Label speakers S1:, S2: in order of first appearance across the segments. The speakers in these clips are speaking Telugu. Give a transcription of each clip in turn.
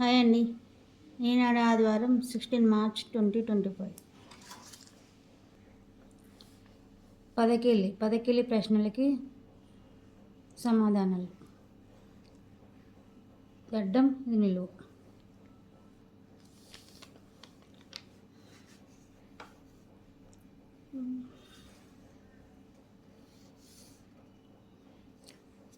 S1: హాయ్ అండి. ఈనాడు ఆదివారం sixteen March twenty twenty five. పదకేలి పదకేలి ప్రశ్నలకి సమాధానాలు. గడ్డం ఇది నిలువు.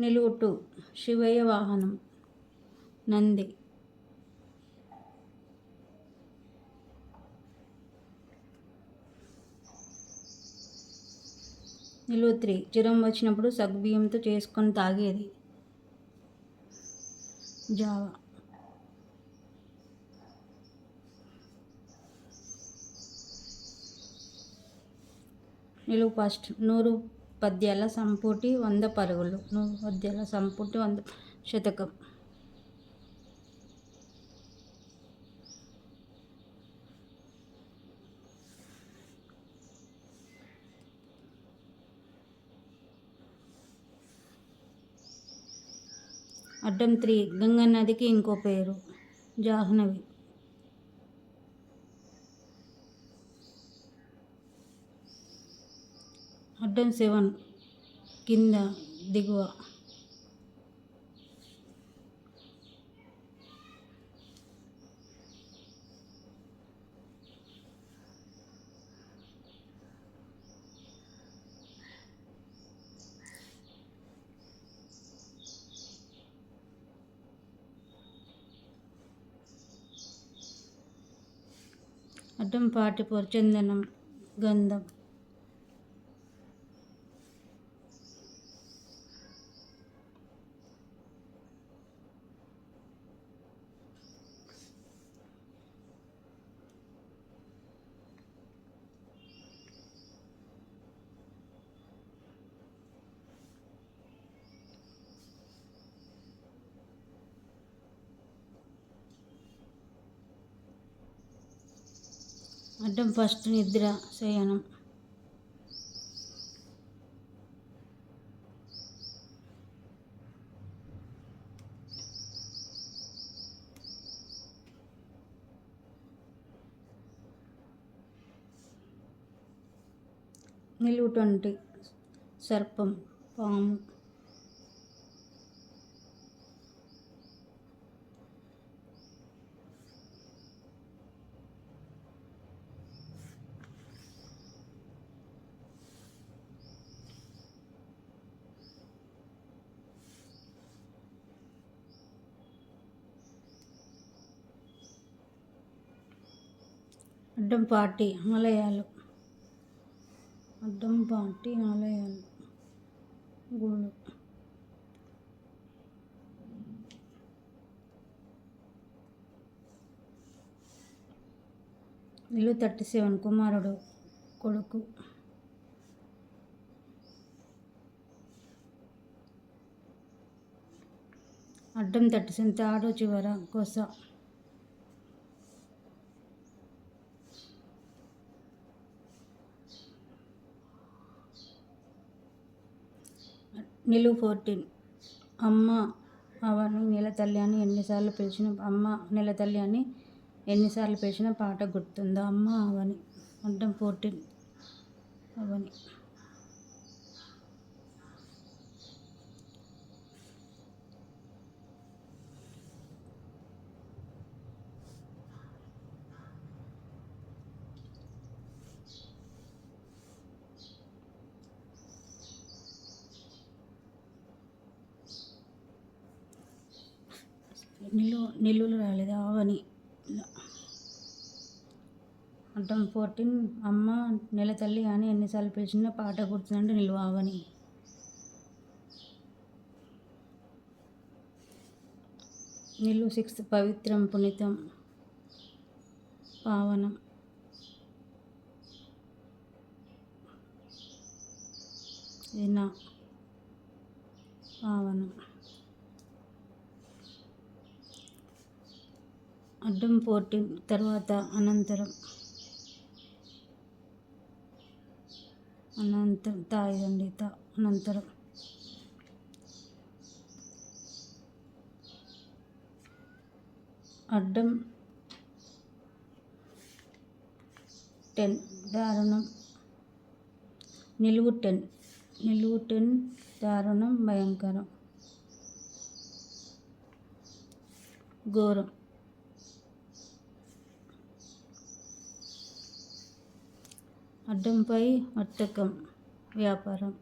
S1: నిలువుట్టు శివయ్య వాహనం. నంది. నిలువుత్రి జ్వరం వచ్చినప్పుడు సగ్గుబియ్యంతో చేసుకొని తాగేది. జావా. నిలువు ఫస్ట్. నూరు పద్యాల సంపుటి వంద పరుగులు. నూరు పద్యాల సంపుటి వంద శతకం. అడ్డం త్రీ గంగా నదికి ఇంకో పేరు జాహ్నవి. అడ్డం సెవెన్ కింద దిగువ. అడ్డం పొరచందనం చందనం గంధం. అడ్డం ఫస్ట్ నిద్ర శయనం. నిలువుటంటి సర్పం పాము. అడ్డంపాటి ఆలయాలు. అడ్డంపాటి ఆలయాలు. గుళ్ళు. ఇల్లు థర్టీ సెవెన్ కుమారుడు కొడుకు. అడ్డం థర్టీ సెవెన్ తాడు చివర కొస నిలువు ఫోర్టీన్. అమ్మ అవని నెల తల్లి అని ఎన్నిసార్లు పిలిచిన అమ్మ నెల తల్లి అని ఎన్నిసార్లు పిలిచిన పాట గుర్తుందా? అమ్మ అవని అడ్డం ఫోర్టీన్. అవని నిల్లు నిల్లులు రాలేదు. ఆవని అడ్డం ఫోర్టీన్ అమ్మ నెల తల్లి అని ఎన్నిసార్లు పిలిచినా పాట గుర్తుందంటే నిలువ ఆవని నిల్లు సిక్స్త్ పవిత్రం పునీతం పావనం. ఇది నా పావనం. అడ్డం పోటీ తర్వాత అనంతరం అనంతరం తాయిదండి తా అనంతరం అడ్డం టెన్ దారుణం నిలువు టెన్ నిలువు టెన్ దారుణం భయంకరం ఘోరం అడ్డంపై వర్తకం వ్యాపారం.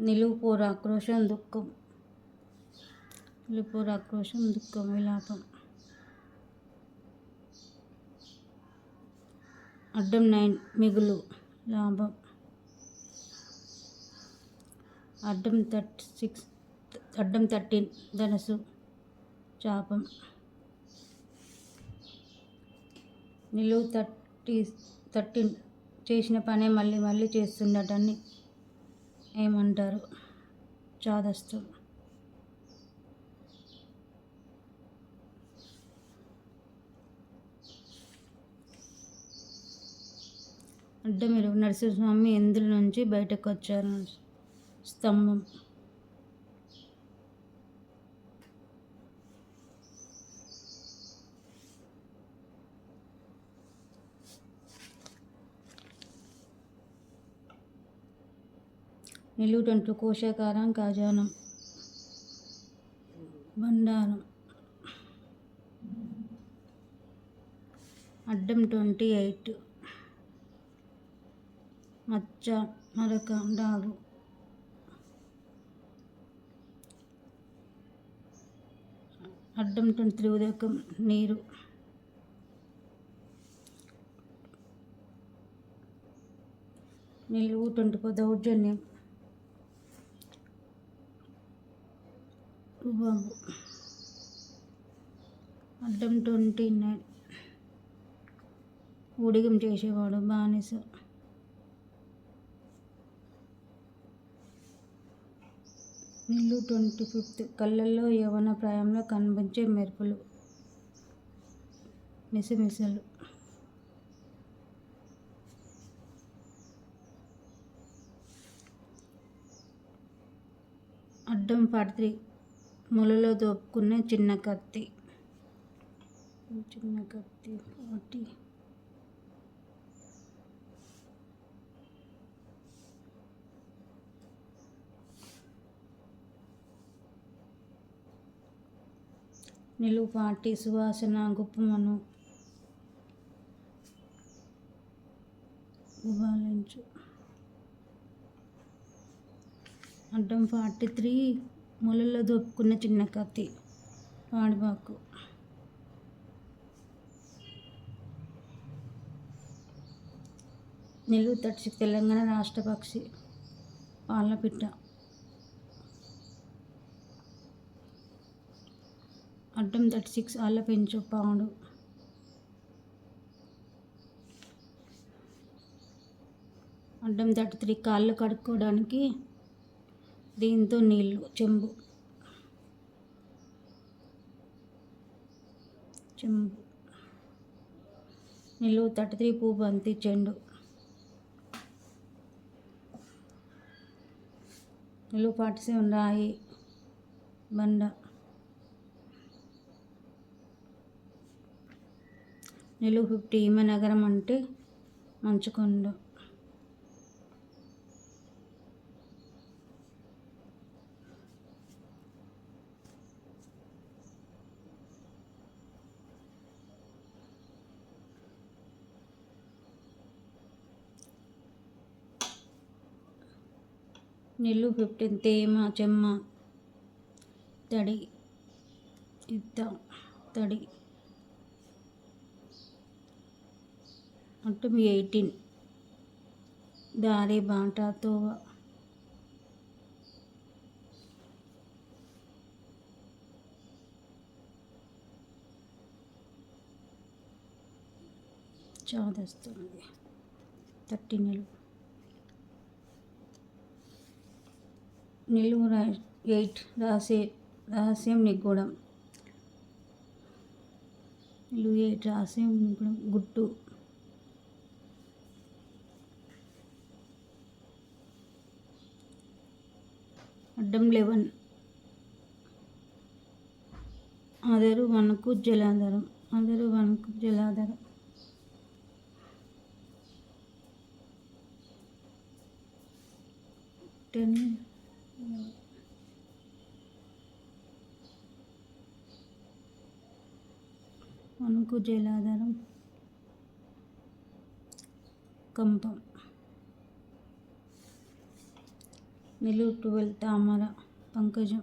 S1: నిలువుపోర ఆక్రోశం దుఃఖం. నిలువుపోర ఆక్రోశం దుఃఖం విలాపం. అడ్డం నైన్ మిగులు లాభం. అడ్డం థర్టీ సిక్స్ అడ్డం థర్టీన్ ధనసు చాపం. నిలువు తట్టి తట్టి చేసిన పనే మళ్ళీ మళ్ళీ చేస్తుండటాన్ని ఏమంటారు చాదస్తు. అడ్డమిరు నరసింహస్వామి ఎందుల నుంచి బయటకు వచ్చారు స్తంభం. నిలువుటంట్లు కోశాకారం కాజానం బండారం అడ్డం ట్వంటీ ఎయిట్ మచ్చ మరక డాగు అడ్డం ట్వంటీ త్రీ ఉదకం నీరు. నిలువు ట్వంటీ ఫోర్ దౌర్జన్యం. బాబు. అడ్డం ట్వంటీ నైన్. ఉడిగం చేసేవాడు బానిస. ఇల్లు ట్వంటీ ఫిఫ్త్. కళ్ళల్లో యవన ప్రాయంలో కనిపించే మెరుపులు. మిసమిసలు. అడ్డం ఫార్టీ మొలలో దోపుకునే చిన్న కత్తి. చిన్న కత్తి ఒకటి. నిలువు పాటి సువాసన గుప్పమను గుబాలించు అడ్డం ఫార్టీ త్రీ. ముళ్ళల్లో దోపుకున్న చిన్న కత్తి పాడుబాకు. నిలువు తడిచి తెలంగాణ రాష్ట్ర పక్షి పాలపిట్ట. అడ్డం థర్టీ సిక్స్ అల్ల పెంచు పాడు. అడ్డం థర్టీ త్రీ కాళ్ళు కడుక్కోవడానికి దీంతో నీళ్ళు చెంబు చెంబు నిలువు థర్టీ త్రీ పువ్వు బంతి చెండు. నిలువు ఫార్టీ సెవెన్ రాయి బండ. నిలువు ఫిఫ్టీ నగరం అంటే మంచుకొండ. నెల్లు ఫిఫ్టీన్ తేమ చెమ్మ తడి ఇద్ద తడి. అటు ఎయిటీన్. దారి బాట చాదస్తుంది థర్టీ నిలువు నిలువు ఎయిట్ రాసే రహస్యం నిగూఢం. నిలువు ఎయిట్ రహస్యం నిగూఢం. గుట్టు. అడ్డం లెవెన్. అదరు వనకు జలాధారం. అదరు వనకు జలాధారం. టెన్ అనుకు జలాధారం. కంపం నిలువు ట్వెల్వ్ తామర పంకజం.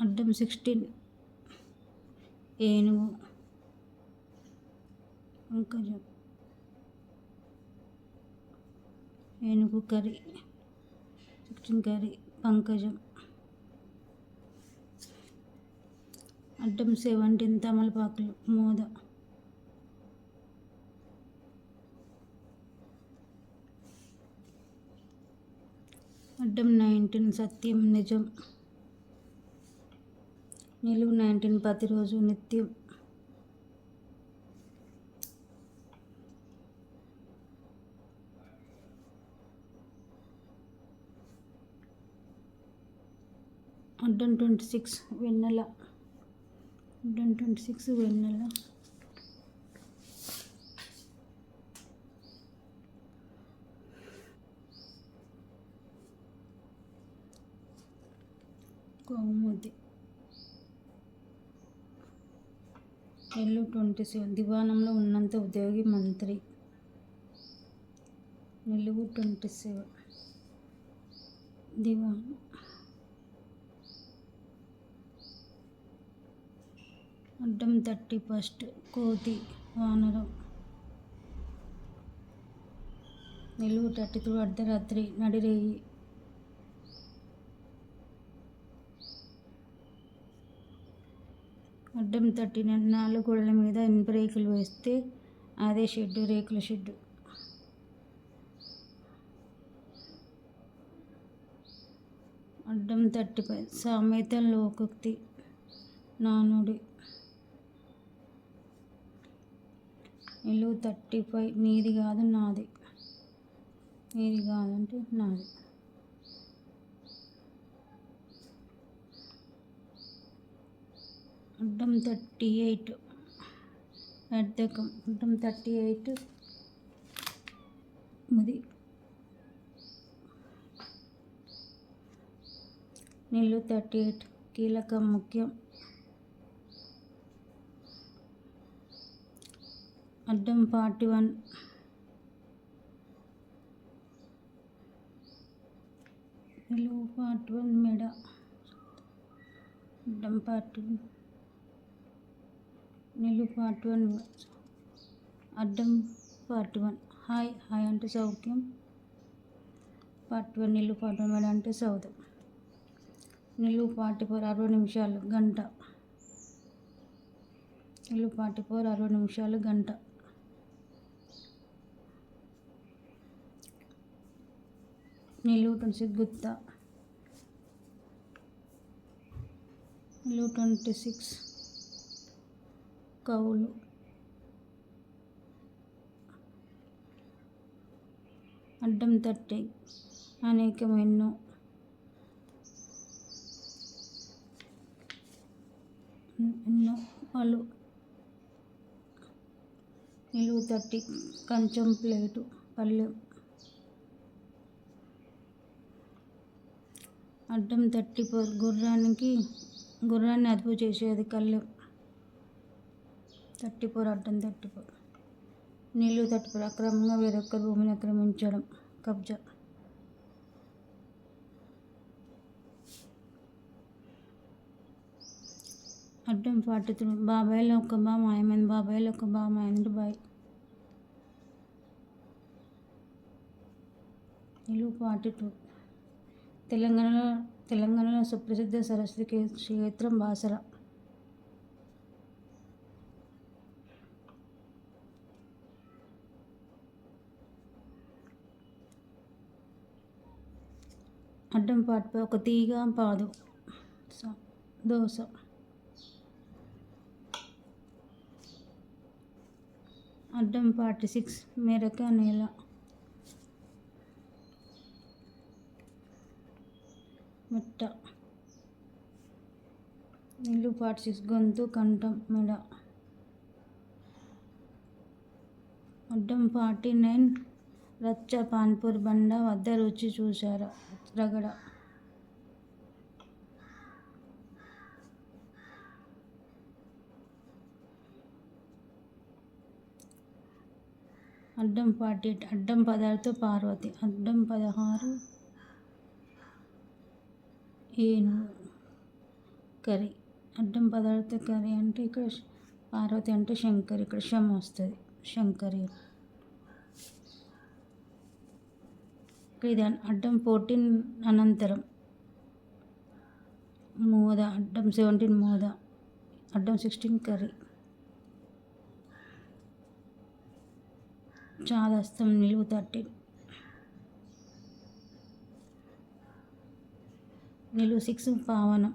S1: అడ్డం సిక్స్టీన్ ఏనుగు పంకజం. ఏనుగు కర్రీ చికెన్ కర్రీ పంకజం. అడ్డం సేవంటిన్ తమలపాకులు మోద. అడ్డం నైన్టీన్ సత్యం నిజం. నిలువు నైన్టీన్ ప్రతిరోజు నిత్యం. అడ్డం ట్వంటీ సిక్స్ వెన్నెల. అడ్డం ట్వంటీ సిక్స్ వెన్నెల. కౌముది. ఎల్లు ట్వంటీ సెవెన్. దివాణంలో ఉన్నంత ఉద్యోగి మంత్రి. నిలువు ట్వంటీ సెవెన్. దివానం అడ్డం థర్టీ ఫస్ట్ కోతి వానరం నిలువు థర్టీ త్రూ అర్ధరాత్రి నడిరేయి. అడ్డం తట్టిన నాలుగు గోడల మీద ఇనుప రేకులు వేస్తే అదే షెడ్డు రేకుల షెడ్డు. అడ్డం తట్టిపై సామెతల్లో సామెత నానుడి. నిలువు థర్టీ ఫైవ్ నీది కాదు నాది. నీది కాదంటే నాది. అడ్డం థర్టీ ఎయిట్. అడ్డకం. అడ్డం థర్టీ ఎయిట్. ఇది నిల్లు థర్టీ ఎయిట్. కీలకం ముఖ్యం. అడ్డం ఫార్టీ వన్. నిలువు ఫార్టీ వన్ మెడ. అడ్డం ఫార్టీ నిలువు ఫార్టీ వన్ అడ్డం ఫార్టీ వన్. హాయ్ హాయ్ అంటే సౌఖ్యం. ఫార్టీ వన్ నిలువు ఫార్టీ వన్ మెడ అంటే సౌదం నిలువు ఫార్టీ ఫోర్ అరవై నిమిషాలు గంట. నిలువు ఫార్టీ ఫోర్ అరవై నిమిషాలు గంట. నిలువు ట్వంటీ సిక్స్ గుత్త ట్వంటీ సిక్స్ కవులు అడ్డం తట్టి అనేకమెన్నో ఎన్నో వాళ్ళు నిలువు తట్టి కంచం ప్లేటు పల్లెం అడ్డం తట్టి గుర్రానికి గుర్రాన్ని అదుపు చేసేది కళ్ళెం. తట్టిపోరు అడ్డం తట్టిపోరు ఫోర్ నీళ్ళు థర్టీ అక్రమంగా వేరొకరి భూమిని ఆక్రమించడం కబ్జా. అడ్డం ఫార్టీ త్రీ బాబాయ్లో ఒక బా మాయమైంది. బాబాయ్లో ఒక బా మాయమైంది. బాయ్. నిలువు ఫార్టీ టూ తెలంగాణలో తెలంగాణలో సుప్రసిద్ధ సరస్వతి క్షేత్రం బాసర. అడ్డం పాటుపై ఒక తీగ పాదు. దోశ అడ్డం ఫార్టీ సిక్స్ మెరక నేల. మెట్ట. నిలు పార్ట్ గొంతు కంఠం మెడ. అడ్డం ఫార్టీ నైన్ రచ్చ పాన్పూర్ బండ వద్ద రుచి చూశారా రగడ. అడ్డం ఫార్టీ ఎయిట్ అడ్డం పదహారుతో పార్వతి అడ్డం పదహారు ఏను? కర్రీ అడ్డం పదార్థ కర్రీ అంటే ఇక్కడ పార్వతి అంటే శంకర్ ఇక్కడ శమ వస్తుంది శంకరి ఇది అడ్డం ఫోర్టీన్ అనంతరం. మోద అడ్డం సెవెంటీన్ మోద అడ్డం సిక్స్టీన్ కర్రీ. చాదస్తం నిలువు థర్టీన్. నిలువు సిక్స్ పావనం